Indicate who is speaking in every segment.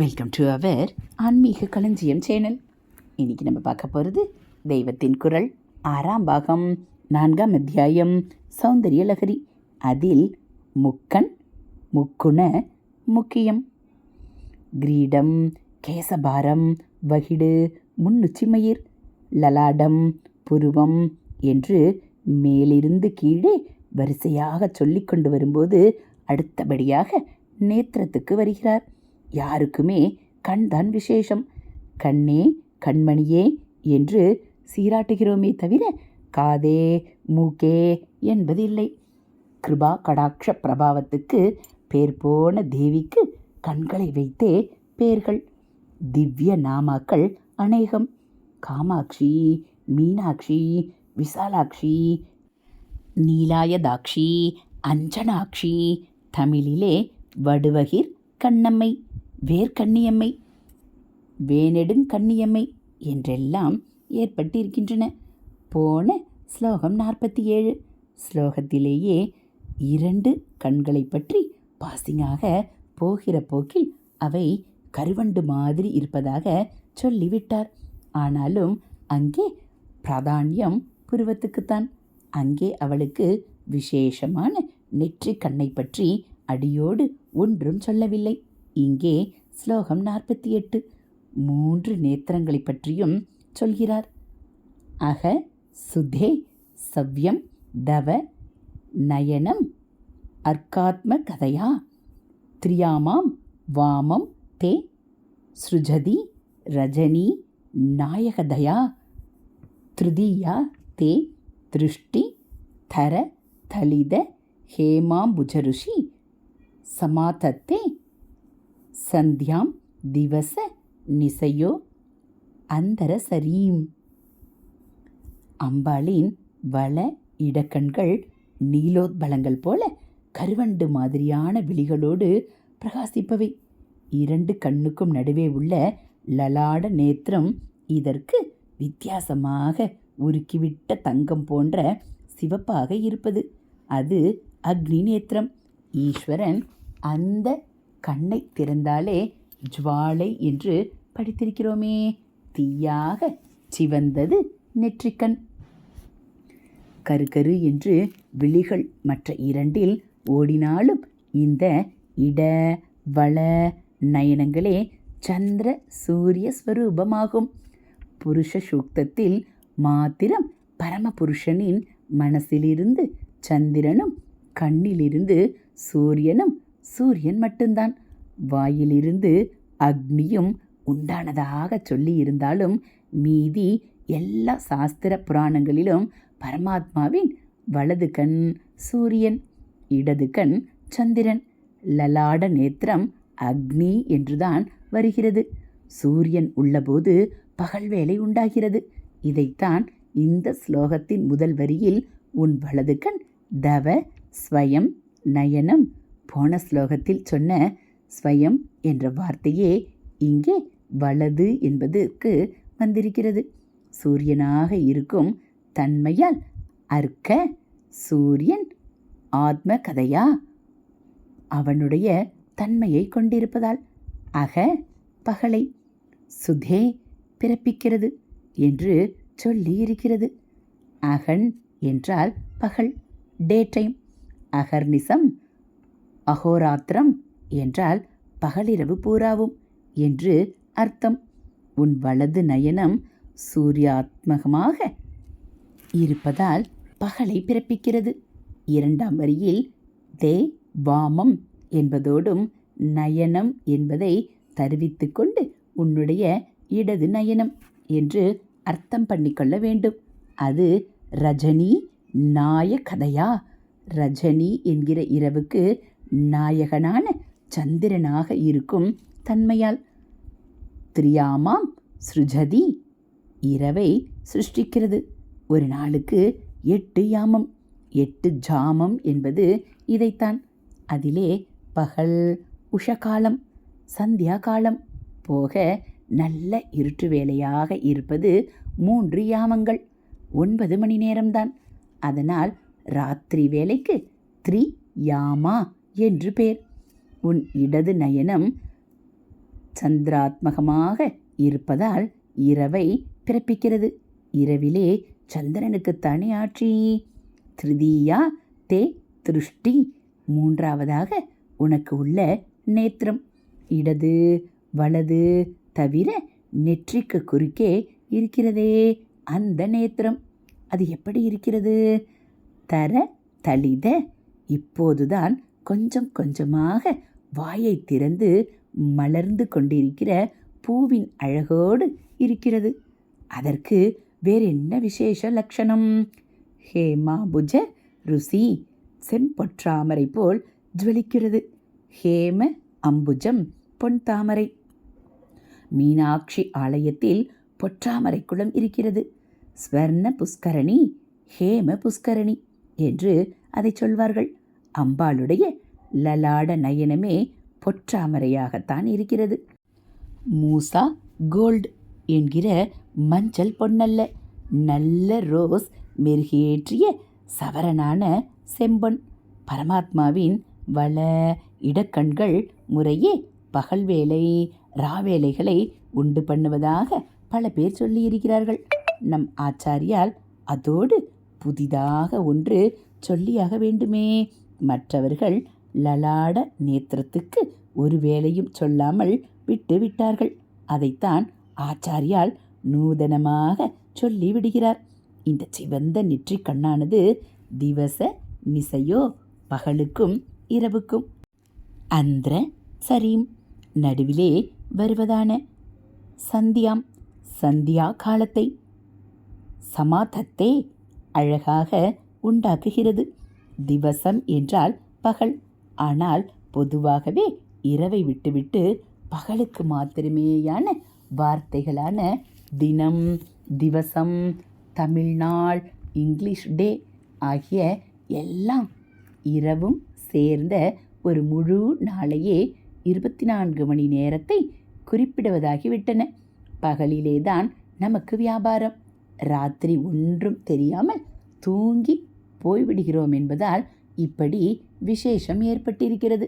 Speaker 1: Welcome to our ஆன்மீக களஞ்சியம் channel இன்றைக்கி நம்ம பார்க்க போகிறது தெய்வத்தின் குரல். ஆறாம் பாகம் நான்காம் அத்தியாயம் சௌந்தரிய லகரி அதில் முக்கண் முக்குண முக்கியம். கிரீடம் கேசபாரம் வகிடு முன்னுச்சிமயிர் லலாடம் புருவம் என்று மேலிருந்து கீழே வரிசையாக சொல்லிக் கொண்டு வரும்போது அடுத்தபடியாக நேத்திரத்துக்கு வருகிறார். யாருக்குமே கண்தான் விசேஷம். கண்ணே கண்மணியே என்று சீராட்டுகிறோமே தவிர காதே மூக்கே என்பதில்லை. கிருபா கடாட்ச பிரபாவத்துக்கு பேர் போன தேவிக்கு கண்களை வைத்தே பேர்கள். திவ்ய நாமாக்கள் அநேகம். காமாட்சி மீனாட்சி விசாலாட்சி நீலாயதாட்சி அஞ்சனாட்சி தமிழிலே வடுவகிர் கண்ணம்மை. வேர்க்கண்ணியம்மை வேனெடுங்கண்ணியம்மை என்றெல்லாம் ஏற்பட்டிருக்கின்றன. போன ஸ்லோகம் நாற்பத்தி ஏழு ஸ்லோகத்திலேயே இரண்டு கண்களை பற்றி பாசிங்காக போகிற போக்கில் அவை கருவண்டு மாதிரி இருப்பதாக சொல்லிவிட்டார். ஆனாலும் அங்கே பிராதானியம் புருவத்துக்குத்தான். அங்கே அவளுக்கு விசேஷமான நெற்றிக் கண்ணை பற்றி அடியோடு ஒன்றும் சொல்லவில்லை. இங்கே ஸ்லோகம் நாற்பத்தி எட்டு. மூன்று நேத்திரங்களை பற்றியும் சொல்கிறார். அக சுதே சவ்யம் தவ நயனம் அர்க்காத்ம கதையா? திரியாமாம் வாமம் தே ஸ்ருஜதி ரஜனி நாயகதயா? திருதியா தே திருஷ்டி தர தலித ஹேமாம்புஜருஷி சமாதத்தே சந்தியாம் திவச நிசையோ அந்தரசரீம் அம்பாளின் வள இடக்கண்கள் நீலோத்பலங்கள் போல கருவண்டு மாதிரியான விழிகளோடு பிரகாசிப்பவை. இரண்டு கண்ணுக்கும் நடுவே உள்ள லலாட நேத்திரம் இதற்கு வித்தியாசமாக உருக்கிவிட்ட தங்கம் போன்ற சிவப்பாக இருப்பது. அது அக்னி நேத்திரம். ஈஸ்வரன் அந்த கண்ணை திறந்தாலே ஜுவாலை என்று படித்திருக்கிறோமே. தீயாக சிவந்தது நெற்றிக்கண். கருகரு என்று விழிகள் மற்ற இரண்டில் ஓடினாலும் இந்த இட வள நயனங்களே சந்திர சூரிய ஸ்வரூபமாகும். புருஷ சூக்தத்தில் மாத்திரம் பரமபுருஷனின் மனசிலிருந்து சந்திரனும் கண்ணிலிருந்து சூரியனும் சூரியன் மட்டும்தான். வாயிலிருந்து அக்னியும் உண்டானதாக சொல்லியிருந்தாலும் மீதி எல்லா சாஸ்திர புராணங்களிலும் பரமாத்மாவின் வலது கண் சூரியன் இடது கண் சந்திரன் லலாட நேத்திரம் அக்னி என்றுதான் வருகிறது. சூரியன் உள்ளபோது பகல் வேலை உண்டாகிறது. இதைத்தான் இந்த ஸ்லோகத்தின் முதல் வரியில் உன் வலது கண் தவ ஸ்வயம் நயனம் போன ஸ்லோகத்தில் சொன்ன ஸ்வயம் என்ற வார்த்தையே இங்கே வலது என்பதற்கு வந்திருக்கிறது. சூரியனாக இருக்கும் தன்மையால் அர்க்க சூரியன் ஆத்ம கதையா அவனுடைய தன்மையை கொண்டிருப்பதால் அக பகலை சுதே பிறப்பிக்கிறது என்று சொல்லி இருக்கிறது அகன் என்றால் பகல் டே டைம். அகர்னிசம் அகோராத்திரம் என்றால் பகலிரவு பூராவும் என்று அர்த்தம். உன் வலது நயனம் சூரியாத்மகமாக இருப்பதால் பகலை பிறப்பிக்கிறது. இரண்டாம் வரியில் தே வாமம் என்பதோடும் நயனம் என்பதை தருவித்து கொண்டு உன்னுடைய இடது நயனம் என்று அர்த்தம் பண்ணிக்கொள்ள வேண்டும். அது ரஜினி நாய கதையா ரஜினி என்கிற இரவுக்கு நாயகனான சந்திரனாக இருக்கும் தன்மையால். திரியாமாம் ஸ்ருஜதி இரவை சிருஷ்டிக்கிறது. ஒரு நாளுக்கு எட்டு யாமம் எட்டு ஜாமம் என்பது இதைத்தான். அதிலே பகல் உஷகாலம் சந்தியா காலம் போக நல்ல இருட்டு வேலையாக இருப்பது மூன்று யாமங்கள் ஒன்பது மணி நேரம்தான். அதனால் ராத்திரி வேலைக்கு த்ரீ யாமா என்று பேர். உன் இடது நயனம் சந்திராத்மகமாக இருப்பதால் இரவை பிறப்பிக்கிறது. இரவிலே சந்திரனுக்குத்தானே ஆட்சி. திருதீயா தே திருஷ்டி மூன்றாவதாக உனக்கு உள்ள நேத்திரம். இடது வலது தவிர நெற்றிக்கு குறுக்கே இருக்கிறதே அந்த நேத்திரம். அது எப்படி இருக்கிறது? தர தளித இப்போதுதான் கொஞ்சம் கொஞ்சமாக வாயை திறந்து மலர்ந்து கொண்டிருக்கிற பூவின் அழகோடு இருக்கிறது. அதற்கு வேறென்ன விசேஷ லட்சணம்? ஹேமாபுஜ ருசி செம்பொற்றாமரை போல் ஜுவலிக்கிறது. ஹேம அம்புஜம் பொன் தாமரை மீனாட்சி ஆலயத்தில் பொற்றாமரை குளம் இருக்கிறது. ஸ்வர்ண புஷ்கரணி ஹேம புஷ்கரணி என்று அதை சொல்வார்கள். அம்பாளுடைய லலாட நயனமே பொற்றாமரையாகத்தான் இருக்கிறது. மூசா கோல்டு என்கிற மஞ்சள் பொன்னல்ல நல்ல ரோஸ் மெருகேற்றிய சவரனான செம்பொன். பரமாத்மாவின் வள இடக்கண்கள் முறையே பகல் வேலை ராவேலைகளை உண்டு பண்ணுவதாக பல பேர் சொல்லியிருக்கிறார்கள். நம் ஆச்சாரியால் அதோடு புதிதாக ஒன்று சொல்லியாக வேண்டுமே. மற்றவர்கள் லலாட நேத்திரத்துக்கு ஒரு வேலையும் சொல்லாமல் விட்டு விட்டார்கள். அதைத்தான் ஆச்சாரியால் நூதனமாக சொல்லிவிடுகிறார் இந்த சிவந்த நெற்றி கண்ணானது திவச நிசையோ பகலுக்கும் இரவுக்கும். அந்திர சரீம் நடுவிலே வருவதான சந்தியாம் சந்தியா காலத்தை சமாதத்தை அழகாக உண்டாக்குகிறது. திவசம் என்றால் பகல். ஆனால் பொதுவாகவே இரவை விட்டுவிட்டு பகலுக்கு மாத்திரமேயான வார்த்தைகளான தினம் திவசம் தமிழ்நாள் இங்கிலீஷ் டே ஆகிய எல்லாம் இரவும் சேர்ந்த ஒரு முழு நாளையே இருபத்தி நான்கு மணி நேரத்தை குறிப்பிடுவதாகிவிட்டன. பகலிலே தான் நமக்கு வியாபாரம். ராத்திரி ஒன்றும் தெரியாமல் தூங்கி போய்விடுகிறோம் என்பதால் இப்படி விசேஷம் ஏற்பட்டிருக்கிறது.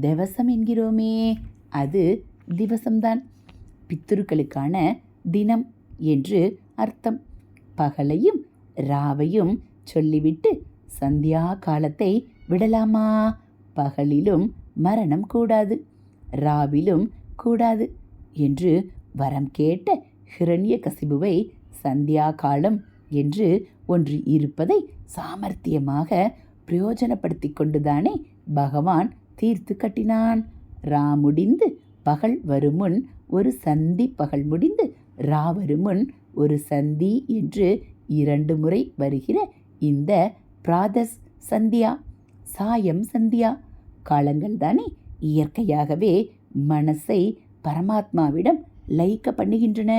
Speaker 1: திவசம் என்கிறோமே அது திவசம்தான். பித்துருக்களுக்கான தினம் என்று அர்த்தம். பகலையும் ராவையும் சொல்லிவிட்டு சந்தியா காலத்தை விடலாமா? பகலிலும் மரணம் கூடாது ராவிலும் கூடாது என்று வரம் கேட்ட ஹிரண்ய கசிபுவை சந்தியா காலம் என்று ஒன்று இருப்பதை சாமர்த்தியமாக பிரயோஜனப்படுத்தி கொண்டுதானே பகவான் தீர்த்து கட்டினான். ரா முடிந்து பகல் வருமுன் ஒரு சந்தி பகல் முடிந்து ரா வருமுன் ஒரு சந்தி என்று இரண்டு முறை வருகிற இந்த பிராதஸ் சந்தியா சாயம் சந்தியா காலங்கள் தானே இயற்கையாகவே மனசை பரமாத்மாவிடம் லயிக்க பண்ணுகின்றன.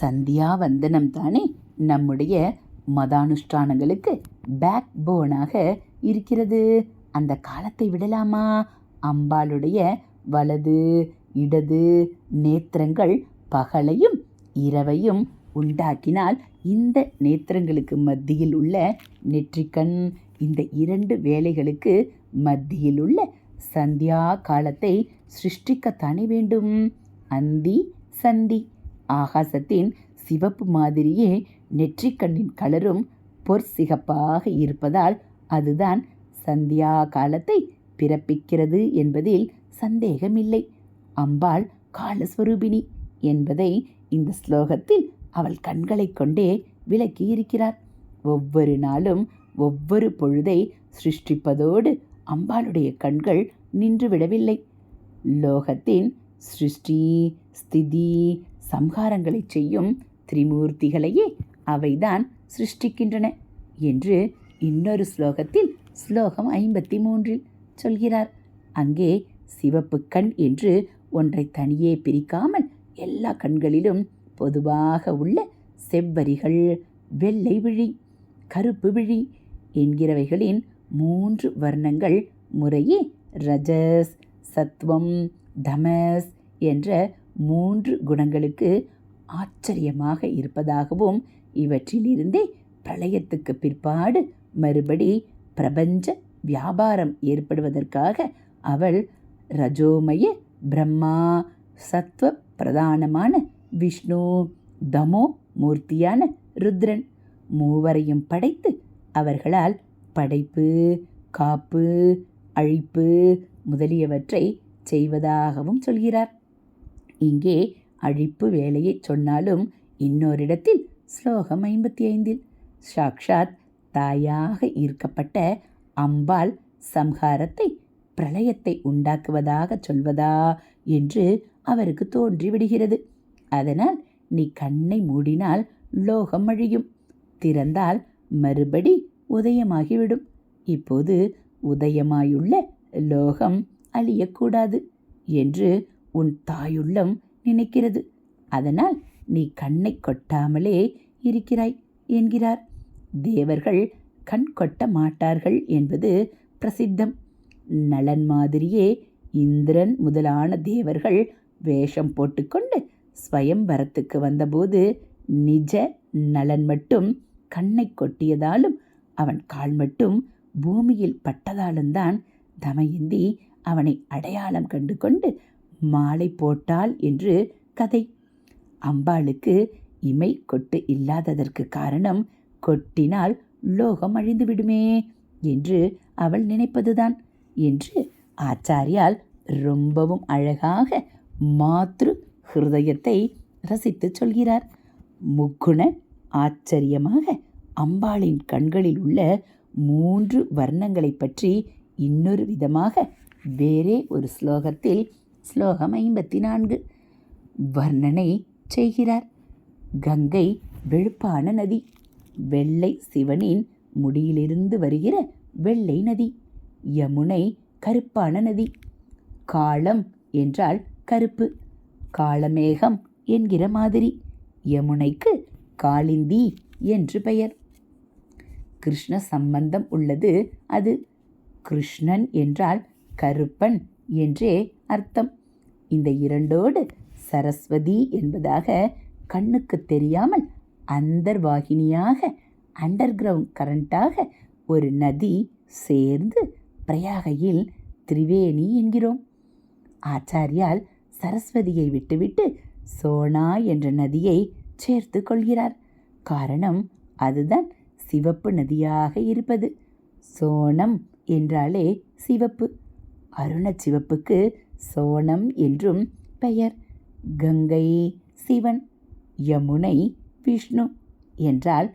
Speaker 1: சந்தியா வந்தனம் தானே நம்முடைய மதானுஷ்டானங்களுக்கு பேக் போனாக இருக்கிறது. அந்த காலத்தை விடலாமா? அம்பாளுடைய வலது இடது நேத்திரங்கள் பகலையும் இரவையும் உண்டாக்கினால் இந்த நேத்திரங்களுக்கு மத்தியில் உள்ள நெற்றிக்கண் இந்த இரண்டு வேலைகளுக்கு மத்தியில் உள்ள சந்தியா காலத்தை சிருஷ்டிக்கத்தானே வேண்டும்? அந்தி சந்தி. ஆகாசத்தின் சிவப்பு மாதிரியே நெற்றிக்கண்ணின் கலரும் பொற்சிகப்பாக இருப்பதால் அதுதான் சந்தியா காலத்தை பிறப்பிக்கிறது என்பதில் சந்தேகமில்லை. அம்பாள் காலஸ்வரூபிணி என்பதை இந்த ஸ்லோகத்தில் அவள் கண்களைக் கொண்டே விளக்கி இருக்கிறார் ஒவ்வொரு நாளும் ஒவ்வொரு பொழுதை சிருஷ்டிப்பதோடு அம்பாளுடைய கண்கள் நின்றுவிடவில்லை. லோகத்தின் சிருஷ்டி ஸ்திதி சம்ஹாரங்களை செய்யும் திரிமூர்த்திகளையே அவைதான் சிருஷ்டிக்கின்றன என்று இன்னொரு ஸ்லோகத்தில் ஸ்லோகம் ஐம்பத்தி மூன்றில் சொல்கிறார். அங்கே சிவப்பு கண் என்று ஒன்றை தனியே பிரிக்காமல் எல்லா கண்களிலும் பொதுவாக உள்ள செவ்வரிகள் வெள்ளை விழி கருப்பு விழி என்கிறவைகளின் மூன்று வர்ணங்கள் முறையே ரஜஸ் சத்வம் தமஸ் என்ற மூன்று குணங்களுக்கு ஆச்சரியமாக இருப்பதாகவும் இவற்றிலிருந்தே பிரளயத்துக்கு பிற்பாடு மறுபடி பிரபஞ்ச வியாபாரம் ஏற்படுவதற்காக அவள் ரஜோமய பிரம்மா சத்வ பிரதானமான விஷ்ணு தமோ மூர்த்தியான ருத்ரன் மூவரையும் படைத்து அவர்களால் படைப்பு காப்பு அழிப்பு முதலியவற்றை செய்வதாகவும் சொல்கிறார். இங்கே அழிப்பு வேலையை சொன்னாலும் இன்னொரிடத்தில் ஸ்லோகம் ஐம்பத்தி ஐந்தில் சாக்ஷாத் தாயாக ஈர்க்கப்பட்ட அம்பாள் சம்ஹாரத்தை பிரளயத்தை உண்டாக்குவதாக சொல்வதா? என்று அவருக்கு தோன்றிவிடுகிறது. அதனால் நீ கண்ணை மூடினால் லோகம் அழியும். திறந்தால் மறுபடி உதயமாகிவிடும். இப்போது உதயமாயுள்ள லோகம் அழியக்கூடாது என்று உன் தாயுள்ளம் நினைக்கிறது. அதனால் நீ கண்ணை கொட்டாமலே இருக்கிறாய் என்கிறார். தேவர்கள் கண் கொட்ட மாட்டார்கள் என்பது பிரசித்தம். நலன் மாதிரியே இந்திரன் முதலான தேவர்கள் வேஷம் போட்டுக்கொண்டு ஸ்வயம்பரத்துக்கு வந்தபோது நிஜ நலன் மட்டும் கண்ணை கொட்டியதாலும் அவன் கால் மட்டும் பூமியில் பட்டதாலும் தான் தமயந்தி அவனை அடையாளம் கண்டு கொண்டு மாலை போட்டாள் என்று கதை. அம்பாளுக்கு இமை கொட்டு இல்லாததற்கு காரணம் கொட்டினால் லோகம் அழிந்து விடுமே என்று அவள் நினைப்பதுதான் என்று ஆச்சாரியால் ரொம்பவும் அழகாக மாத்ரு ஹிருதயத்தை ரசித்து சொல்கிறார். முக்குண ஆச்சரியமாக அம்பாளின் கண்களில் உள்ள மூன்று வர்ணங்களை பற்றி இன்னொரு விதமாக வேறே ஒரு ஸ்லோகத்தில் ஸ்லோகம் ஐம்பத்தி நான்கு. வர்ணனை செய்கிறார். கங்கை வெளுப்பான நதி வெள்ளை சிவனின் முடியிலிருந்து வருகிற வெள்ளை நதி யமுனை கருப்பான நதி காளம் என்றால் கருப்பு காளமேகம் என்கிற மாதிரி யமுனைக்கு காளிந்தி என்று பெயர். கிருஷ்ண சம்பந்தம் உள்ளது அது. கிருஷ்ணன் என்றால் கருப்பன் என்றே அர்த்தம். இந்த இரண்டோடு சரஸ்வதி என்பதாக கண்ணுக்கு தெரியாமல் அந்தர்வாகினியாக அண்டர் கிரவுண்ட் கரண்டாக ஒரு நதி சேர்ந்து பிரயாகையில் திரிவேணி என்கிறோம். ஆச்சாரியால் சரஸ்வதியை விட்டுவிட்டு சோனா என்ற நதியை சேர்த்து கொள்கிறார். காரணம் அதுதான் சிவப்பு நதியாக இருப்பது. சோனம் என்றாலே சிவப்பு. அருண சிவப்புக்கு சோனம் என்றும் பெயர். கங்கை சிவன் யமுனை விஷ்ணு என்றால்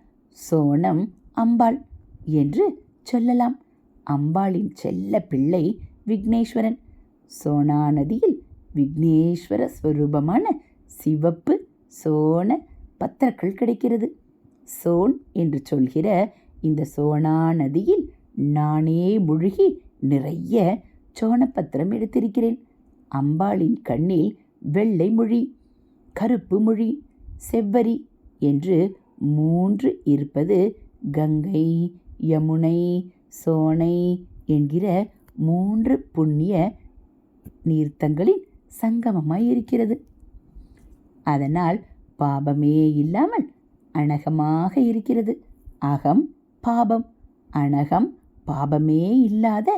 Speaker 1: சோனம் அம்பாள் என்று சொல்லலாம். அம்பாளின் செல்ல பிள்ளை விக்னேஸ்வரன். சோனா நதியில் விக்னேஸ்வர ஸ்வரூபமான சிவப்பு சோன பத்திரக்கள் கிடைக்கிறது. சோன் என்று சொல்கிற இந்த சோனா நதியில் நானே முழுகி நிறைய சோனப்பத்திரம் எடுத்திருக்கிறேன். அம்பாளின் கண்ணில் வெள்ளை மொழி கருப்பு மொழி செவ்வரி என்று மூன்று இருப்பது கங்கை யமுனை சோனை என்கிற மூன்று புண்ணிய நீர்த்தங்களின் சங்கமமாய் இருக்கிறது. அதனால் பாபமே இல்லாமல் அனகமாக இருக்கிறது. அகம் பாபம் அனகம் பாபமே இல்லாத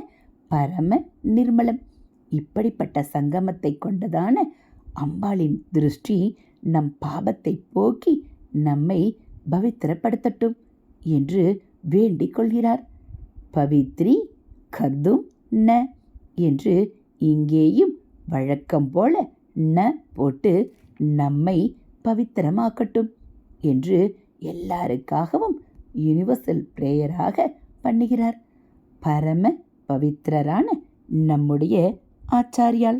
Speaker 1: பரம நிர்மலம். இப்படிப்பட்ட சங்கமத்தை கொண்டதான அம்பாளின் திருஷ்டி நம் பாபத்தை போக்கி நம்மை பவித்திரப்படுத்தட்டும் என்று வேண்டிக் கொள்கிறார். பவித்ரி கர்தும் ந என்று இங்கேயும் வழக்கம் போல ந போட்டு நம்மை பவித்திரமாக்கட்டும் என்று எல்லாருக்காகவும் யூனிவர்சல் பிரேயராக பண்ணுகிறார். பரம பவித்திரரான நம்முடைய ஆச்சாரியால்.